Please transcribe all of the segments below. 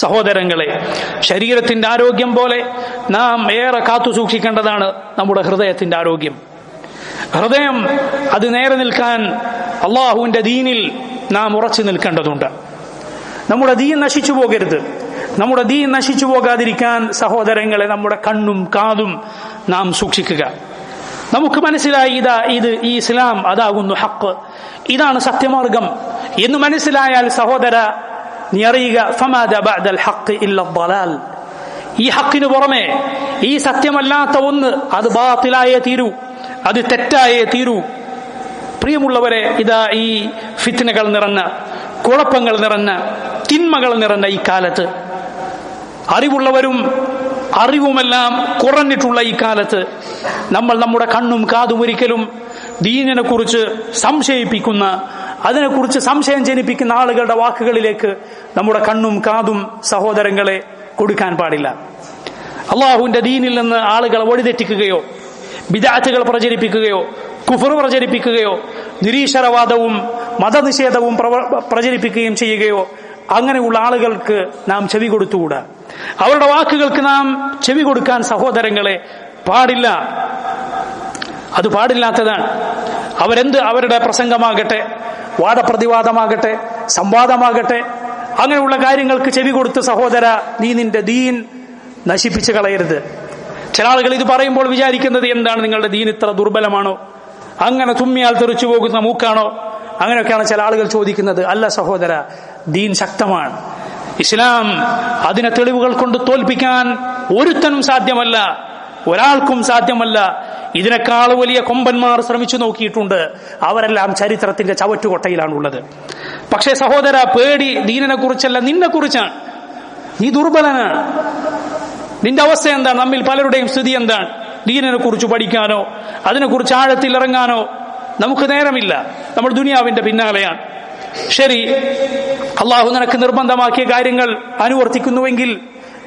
സഹോദരങ്ങളെ ശരീരത്തിന്റെ ആരോഗ്യം പോലെ നാം ഏറെ കാത്തു സൂക്ഷിക്കേണ്ടതാണ് നമ്മുടെ ഹൃദയത്തിന്റെ ആരോഗ്യം. ഹൃദയം അത് നേരെ നിൽക്കാൻ അള്ളാഹുവിന്റെ ദീനിൽ നാം ഉറച്ചു നിൽക്കേണ്ടതുണ്ട്. നമ്മുടെ ദീൻ നശിച്ചു പോകരുത്. നമ്മുടെ ദീൻ നശിച്ചു പോകാതിരിക്കാൻ സഹോദരങ്ങളെ നമ്മുടെ കണ്ണും കാതും നാം സൂക്ഷിക്കുക. നമുക്ക് മനസ്സിലായി ഇതാ ഇത് ഈ ഇസ്ലാം അതാകുന്നു ഹക്ക്. ഇതാണ് സത്യമാർഗം. എന്ന് മനസ്സിലായാൽ സഹോദര നീ അറിയുക ഈ ഹക്കിന് പുറമെ ഈ സത്യമല്ലാത്ത ഒന്ന് അത് ബാത്തിലായേ തീരൂ അത് തെറ്റായേ തീരൂ. പ്രിയമുള്ളവരെ ഇതാ ഈ ഫിത്തിനകൾ നിറഞ്ഞ കുഴപ്പങ്ങൾ നിറഞ്ഞ തിന്മകൾ നിറഞ്ഞ ഈ കാലത്ത്. അറിവുള്ളവരും അറിവുമെല്ലാം കുറഞ്ഞിട്ടുള്ള ഈ കാലത്ത് നമ്മൾ നമ്മുടെ കണ്ണും കാതും ഒരിക്കലും ദീനിനെ കുറിച്ച് സംശയിപ്പിക്കുന്ന അതിനെക്കുറിച്ച് സംശയം ജനിപ്പിക്കുന്ന ആളുകളുടെ വാക്കുകളിലേക്ക് നമ്മുടെ കണ്ണും കാതും സഹോദരങ്ങളെ കൊടുക്കാൻ പാടില്ല. അള്ളാഹുവിന്റെ ദീനിൽ നിന്ന് ആളുകളെ വഴിതെറ്റിക്കുകയോ വിദാറ്റുകൾ പ്രചരിപ്പിക്കുകയോ കുഫർ പ്രചരിപ്പിക്കുകയോ നിരീശ്വരവാദവും മതനിഷേധവും പ്രചരിപ്പിക്കുകയും ചെയ്യുകയോ അങ്ങനെയുള്ള ആളുകൾക്ക് നാം ചെവി കൊടുത്തുകൂടാ. അവരുടെ വാക്കുകൾക്ക് നാം ചെവി കൊടുക്കാൻ സഹോദരങ്ങളെ പാടില്ല. അത് പാടില്ലാത്തതാണ്. അവരെന്ത് അവരുടെ പ്രസംഗമാകട്ടെ വാദപ്രതിവാദമാകട്ടെ സംവാദമാകട്ടെ അങ്ങനെയുള്ള കാര്യങ്ങൾക്ക് ചെവി കൊടുത്ത് സഹോദര നീ നിന്റെ ദീൻ നശിപ്പിച്ചു കളയരുത്. ചില ആളുകൾ ഇത് പറയുമ്പോൾ വിചാരിക്കുന്നത് എന്താണ്? നിങ്ങളുടെ ദീൻ ഇത്ര ദുർബലമാണോ? അങ്ങനെ തുമ്മിയാൽ തെറിച്ചു പോകുന്ന മൂക്കാണോ? അങ്ങനെയൊക്കെയാണ് ചില ആളുകൾ ചോദിക്കുന്നത്. അല്ല സഹോദര ദീൻ ശക്തമാണ്. ഇസ്ലാം അതിനെ തെളിവുകൾ കൊണ്ട് തോൽപ്പിക്കാൻ ഒരുത്തനും സാധ്യമല്ല. ഒരാൾക്കും സാധ്യമല്ല. ഇതിനേക്കാൾ വലിയ കൊമ്പന്മാർ ശ്രമിച്ചു നോക്കിയിട്ടുണ്ട്. അവരെല്ലാം ചരിത്രത്തിന്റെ ചവറ്റുകൊട്ടയിലാണുള്ളത്. പക്ഷേ സഹോദര പേടി ദീനനെ കുറിച്ചല്ല നിന്നെ കുറിച്ചാണ് നീ ദുർബലനാണ്. നിന്റെ അവസ്ഥ എന്താണ്? നമ്മിൽ പലരുടെയും സ്ഥിതി എന്താണ്? ദീനിനെ കുറിച്ച് പഠിക്കാനോ അതിനെക്കുറിച്ച് ആഴത്തിൽ ഇറങ്ങാനോ നമുക്ക് നേരമില്ല. നമ്മൾ ദുനിയാവിന്റെ പിന്നാലെയാണ്. ശരി അള്ളാഹു നിനക്ക് നിർബന്ധമാക്കിയ കാര്യങ്ങൾ അനുവർത്തിക്കുന്നുവെങ്കിൽ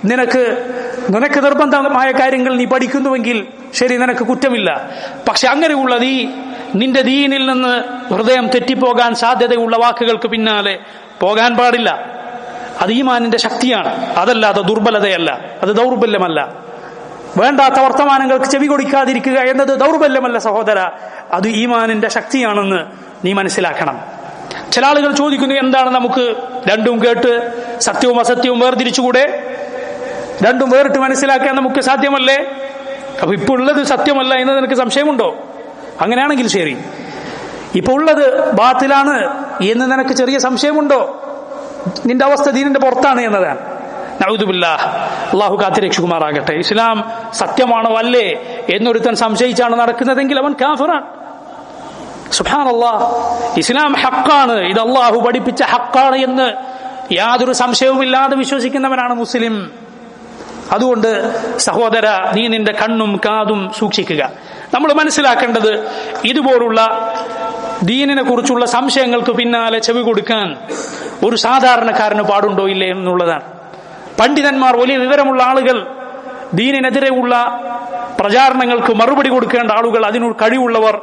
നിനക്ക് നിനക്ക് നിർബന്ധമായ കാര്യങ്ങൾ നീ പഠിക്കുന്നുവെങ്കിൽ ശരി നിനക്ക് കുറ്റമില്ല. പക്ഷെ അങ്ങനെയുള്ള നീ നിന്റെ ദീനിൽ നിന്ന് ഹൃദയം തെറ്റിപ്പോകാൻ സാധ്യതയുള്ള വാക്കുകൾക്ക് പിന്നാലെ പോകാൻ പാടില്ല. അത് ഈമാനിന്റെ ശക്തിയാണ്. അതല്ലാതെ ദുർബലതയല്ല. അത് ദൗർബല്യമല്ല. വേണ്ടാത്ത വർത്തമാനങ്ങൾക്ക് ചെവി കൊടുക്കാതിരിക്കുക എന്നത് ദൗർബല്യമല്ല സഹോദര. അത് ഈമാനിന്റെ ശക്തിയാണെന്ന് നീ മനസ്സിലാക്കണം. ചില ആളുകൾ ചോദിക്കുന്നു എന്താണ് നമുക്ക് രണ്ടും കേട്ട് സത്യവും അസത്യവും വേർതിരിച്ചുകൂടെ? രണ്ടും വേറിട്ട് മനസ്സിലാക്കാൻ നമുക്ക് സാധ്യമല്ലേ? അപ്പൊ ഇപ്പൊ ഉള്ളത് സത്യമല്ല എന്ന് നിനക്ക് സംശയമുണ്ടോ? അങ്ങനെയാണെങ്കിൽ ശരി. ഇപ്പൊ ഉള്ളത് ബാത്തിലാണ് എന്ന് നിനക്ക് ചെറിയ സംശയമുണ്ടോ? നിന്റെ അവസ്ഥ ദീനിന്റെ പുറത്താണ് എന്നതാണ്. നൗദുബില്ല അള്ളാഹു കാത്തിരക്ഷകുമാറാകട്ടെ ഇസ്ലാം സത്യമാണോ അല്ലേ എന്നൊരുത്തൻ സംശയിച്ചാണ് നടക്കുന്നതെങ്കിൽ അവൻ കാഫറാണ്. സുഹാനല്ലാ ഇസ്ലാം ഹക്കാണ്. ഇത് അള്ളാഹു പഠിപ്പിച്ച ഹക്കാണ് എന്ന് യാതൊരു സംശയവുമില്ലാതെ വിശ്വസിക്കുന്നവനാണ് മുസ്ലിം. അതുകൊണ്ട് സഹോദര നീ നിന്റെ കണ്ണും കാതും സൂക്ഷിക്കുക. നമ്മൾ മനസ്സിലാക്കേണ്ടത് ഇതുപോലുള്ള ദീനിനെ കുറിച്ചുള്ള സംശയങ്ങൾക്ക് പിന്നാലെ ചെവി കൊടുക്കാൻ ഒരു സാധാരണക്കാരന് പാടുണ്ടോ ഇല്ലേ എന്നുള്ളതാണ്. പണ്ഡിതന്മാർ വലിയ വിവരമുള്ള ആളുകൾ ദീനിനെതിരെയുള്ള പ്രചാരണങ്ങൾക്ക് മറുപടി കൊടുക്കേണ്ട ആളുകൾ അതിനു കഴിവുള്ളവർ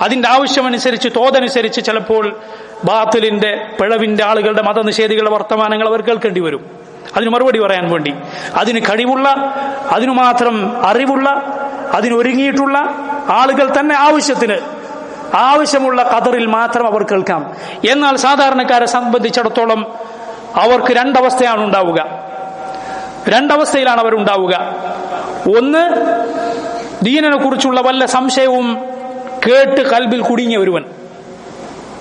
അതിന്റെ ആവശ്യമനുസരിച്ച് തോതനുസരിച്ച് ചിലപ്പോൾ ബാത്തിലിന്റെ പിഴവിന്റെ ആളുകളുടെ മതനിഷേധികളുടെ വർത്തമാനങ്ങൾ അവർ കേൾക്കേണ്ടി വരും. അതിന് മറുപടി പറയാൻ വേണ്ടി. അതിന് കഴിവുള്ള അതിനു മാത്രം അറിവുള്ള അതിനൊരുങ്ങിയിട്ടുള്ള ആളുകൾ തന്നെ ആവശ്യത്തിന് ആവശ്യമുള്ള കതറിൽ മാത്രം അവർ കേൾക്കാം. എന്നാൽ സാധാരണക്കാരെ സംബന്ധിച്ചിടത്തോളം അവർക്ക് രണ്ടവസ്ഥയാണ് ഉണ്ടാവുക. രണ്ടവസ്ഥയിലാണ് അവരുണ്ടാവുക. ഒന്ന് ദീനനെ കുറിച്ചുള്ള വല്ല സംശയവും കേട്ട് കൽബിൽ കുടുങ്ങിയ ഒരുവൻ.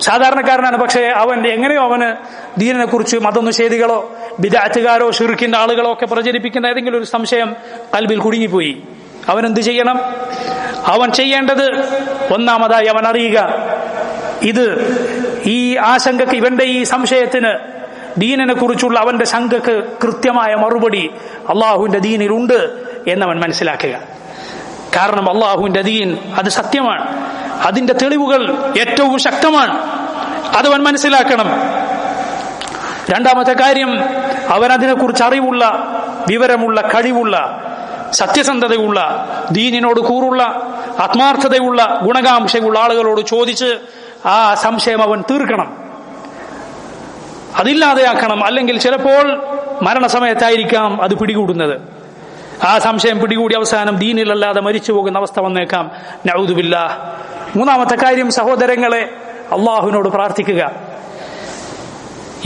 സാധാരണക്കാരനാണ് പക്ഷേ അവൻ എങ്ങനെയോ അവന് ദീനനെ കുറിച്ച് മതനിഷേധികളോ വിദാറ്റുകാരോ ഷിർക്കിന്റെ ആളുകളോ ഒക്കെ പ്രചരിപ്പിക്കുന്ന ഏതെങ്കിലും ഒരു സംശയം കൽബിൽ കുടുങ്ങിപ്പോയി. അവൻ എന്ത് ചെയ്യണം? അവൻ ചെയ്യേണ്ടത് ഒന്നാമതായി അവൻ അറിയുക ഇത് ഈ ആശങ്കക്ക് ഇവന്റെ ഈ സംശയത്തിന് ദീനിനെ കുറിച്ചുള്ള അവന്റെ ശങ്കക്ക് കൃത്യമായ മറുപടി അള്ളാഹുവിന്റെ ദീനിലുണ്ട് എന്നവൻ മനസ്സിലാക്കുക. കാരണം അള്ളാഹുവിന്റെ ദീൻ അത് സത്യമാണ്. അതിന്റെ തെളിവുകൾ ഏറ്റവും ശക്തമാണ്. അതവൻ മനസ്സിലാക്കണം. രണ്ടാമത്തെ കാര്യം അവൻ അതിനെക്കുറിച്ച് അറിവുള്ള വിവരമുള്ള കഴിവുള്ള സത്യസന്ധതയുള്ള ദീനിനോട് കൂറുള്ള ആത്മാർത്ഥതയുള്ള ഗുണകാംക്ഷയുള്ള ആളുകളോട് ചോദിച്ച് ആ സംശയം അവൻ തീർക്കണം. അതില്ലാതെയാക്കണം. അല്ലെങ്കിൽ ചിലപ്പോൾ മരണസമയത്തായിരിക്കാം അത് പിടികൂടുന്നത്. ആ സംശയം പിടികൂടി അവസാനം ദീനിലല്ലാതെ മരിച്ചു പോകുന്ന അവസ്ഥ വന്നേക്കാം. നൗദുബില്ല മൂന്നാമത്തെ കാര്യം സഹോദരങ്ങളെ അള്ളാഹുവിനോട് പ്രാർത്ഥിക്കുക.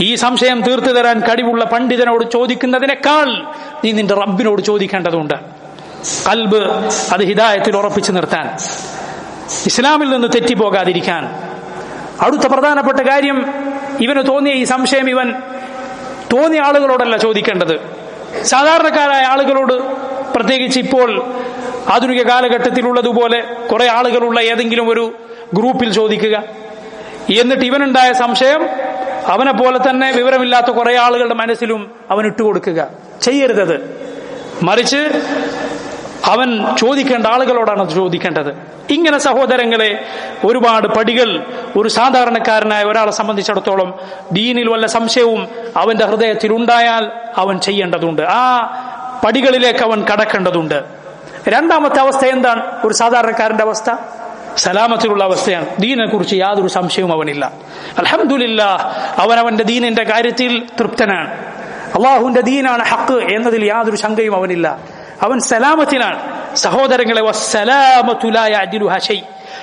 ഈ സംശയം തീർത്തു തരാൻ കഴിവുള്ള പണ്ഡിതനോട് ചോദിക്കുന്നതിനേക്കാൾ നീ നിന്റെ റബ്ബിനോട് ചോദിക്കേണ്ടതുണ്ട്. കൽബ് അത് ഹിദായത്തിൽ ഉറപ്പിച്ചു നിർത്താൻ. ഇസ്ലാമിൽ നിന്ന് തെറ്റിപ്പോകാതിരിക്കാൻ. അടുത്ത പ്രധാനപ്പെട്ട കാര്യം ഇവന് തോന്നിയ ഈ സംശയം ഇവൻ തോന്നിയ ആളുകളോടല്ല ചോദിക്കേണ്ടത്. സാധാരണക്കാരായ ആളുകളോട് പ്രത്യേകിച്ച് ഇപ്പോൾ ആധുനിക കാലഘട്ടത്തിലുള്ളതുപോലെ കുറെ ആളുകളുള്ള ഏതെങ്കിലും ഒരു ഗ്രൂപ്പിൽ ചോദിക്കുക. എന്നിട്ട് ഇവനുണ്ടായ സംശയം അവനെ പോലെ തന്നെ വിവരമില്ലാത്ത കുറെ ആളുകളുടെ മനസ്സിലും അവൻ ഇട്ടുകൊടുക്കുക. ചെയ്യരുതത്. മറിച്ച് അവൻ ചോദിക്കേണ്ട ആളുകളോടാണ് ചോദിക്കേണ്ടത്. ഇങ്ങനെ സഹോദരങ്ങളെ ഒരുപാട് പടികൾ ഒരു സാധാരണക്കാരനായ ഒരാളെ സംബന്ധിച്ചിടത്തോളം ദീനിൽ വല്ല സംശയവും അവന്റെ ഹൃദയത്തിൽ ഉണ്ടായാൽ അവൻ ചെയ്യേണ്ടതുണ്ട്. ആ പടികളിലേക്ക് അവൻ കടക്കേണ്ടതുണ്ട്. രണ്ടാമത്തെ അവസ്ഥ എന്താണ്? ഒരു സാധാരണക്കാരന്റെ അവസ്ഥ. സലാമത്തിലുള്ള അവസ്ഥയാണ്. ദീനെ കുറിച്ച് യാതൊരു സംശയവും അവനില്ല. അലഹമില്ല അവൻ അവന്റെ ദീനിന്റെ കാര്യത്തിൽ തൃപ്തനാണ്. അള്ളാഹുവിന്റെ ദീനാണ് ഹക്ക് എന്നതിൽ യാതൊരു ശങ്കയും അവനില്ല. അവൻ സലാമത്തിനാണ്. സഹോദരങ്ങളെ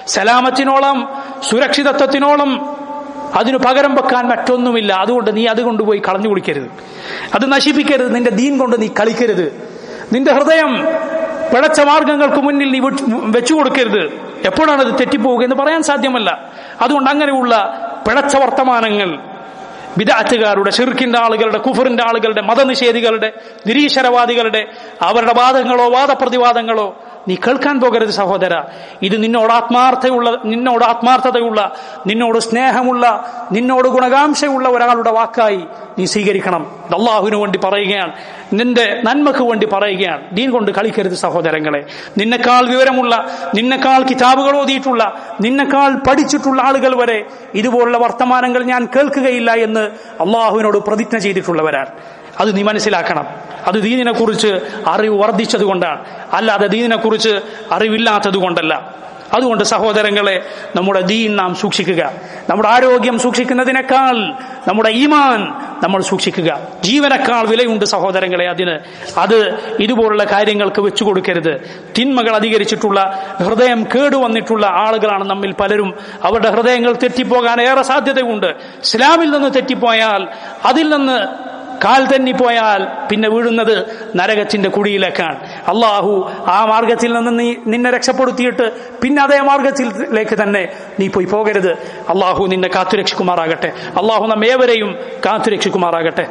സലാമത്തിനോളം സുരക്ഷിതത്വത്തിനോളം അതിനു പകരം വെക്കാൻ മറ്റൊന്നുമില്ല. അതുകൊണ്ട് നീ അത് കൊണ്ടുപോയി കളഞ്ഞു കുളിക്കരുത്. അത് നശിപ്പിക്കരുത്. നിന്റെ ദീൻ കൊണ്ട് നീ കളിക്കരുത്. നിന്റെ ഹൃദയം പിഴച്ച മാർഗങ്ങൾക്ക് മുന്നിൽ നീ വെച്ചു കൊടുക്കരുത്. എപ്പോഴാണ് അത് തെറ്റിപ്പോവുക എന്ന് പറയാൻ സാധ്യമല്ല. അതുകൊണ്ട് അങ്ങനെയുള്ള പിഴച്ച വർത്തമാനങ്ങൾ വിദാറ്റുകാരുടെ ഷിർക്കിന്റെ ആളുകളുടെ കുഫറിന്റെ ആളുകളുടെ മതനിഷേധികളുടെ നിരീശ്വരവാദികളുടെ അവരുടെ വാദങ്ങളോ വാദപ്രതിവാദങ്ങളോ നീ കേൾക്കാൻ പോകരുത് സഹോദര. ഇത് നിന്നോട് ആത്മാർത്ഥയുള്ള നിന്നോട് ആത്മാർത്ഥതയുള്ള നിന്നോട് സ്നേഹമുള്ള നിന്നോട് ഗുണകാംക്ഷയുള്ള ഒരാളുടെ വാക്കായി നീ സ്വീകരിക്കണം. അള്ളാഹുവിന് വേണ്ടി പറയുകയാണ്. നിന്റെ നന്മക്ക് വേണ്ടി പറയുകയാണ്. ദീൻ കൊണ്ട് കളിക്കരുത് സഹോദരങ്ങളെ. നിന്നെക്കാൾ വിവരമുള്ള നിന്നെക്കാൾ കിതാബുകൾ ഓതിയിട്ടുള്ള നിന്നെക്കാൾ പഠിച്ചിട്ടുള്ള ആളുകൾ വരെ ഇതുപോലുള്ള വർത്തമാനങ്ങൾ ഞാൻ കേൾക്കുകയില്ല എന്ന് അള്ളാഹുവിനോട് പ്രതിജ്ഞ ചെയ്തിട്ടുള്ളവരാണ്. അത് നീ മനസ്സിലാക്കണം. അത് ദീനിനെ കുറിച്ച് അറിവ് വർദ്ധിച്ചത് കൊണ്ടാണ് അല്ലാതെ ദീനിനെ കുറിച്ച് അറിവില്ലാത്തത് കൊണ്ടല്ല അതുകൊണ്ട് സഹോദരങ്ങളെ നമ്മുടെ ദീൻ നാം സൂക്ഷിക്കുക. നമ്മുടെ ആരോഗ്യം സൂക്ഷിക്കുന്നതിനേക്കാൾ നമ്മുടെ ഈമാൻ നമ്മൾ സൂക്ഷിക്കുക. ജീവനേക്കാൾ വിലയുണ്ട് സഹോദരങ്ങളെ അതിന്. അത് ഇതുപോലുള്ള കാര്യങ്ങൾക്ക് വെച്ചു കൊടുക്കരുത്. തിന്മകൾ അധികരിച്ചിട്ടുള്ള ഹൃദയം കേടുവന്നിട്ടുള്ള ആളുകളാണ് നമ്മിൽ പലരും. അവരുടെ ഹൃദയങ്ങൾ തെറ്റിപ്പോകാൻ ഏറെ സാധ്യതയുണ്ട്. ഇസ്ലാമിൽ നിന്ന് തെറ്റിപ്പോയാൽ അതിൽ നിന്ന് കാൽ തെന്നിപ്പോയാൽ പിന്നെ വീഴുന്നത് നരകത്തിന്റെ കുടിയിലേക്കാണ്. അള്ളാഹു ആ മാർഗത്തിൽ നിന്ന് നീ നിന്നെ രക്ഷപ്പെടുത്തിയിട്ട് പിന്നെ അതേ മാർഗത്തിലേക്ക് തന്നെ നീ പോയി പോകരുത്. അള്ളാഹു നിന്നെ കാത്തുരക്ഷിക്കുമാറാകട്ടെ. അള്ളാഹു നമ്മേവരെയും കാത്തുരക്ഷിക്കുമാറാകട്ടെ.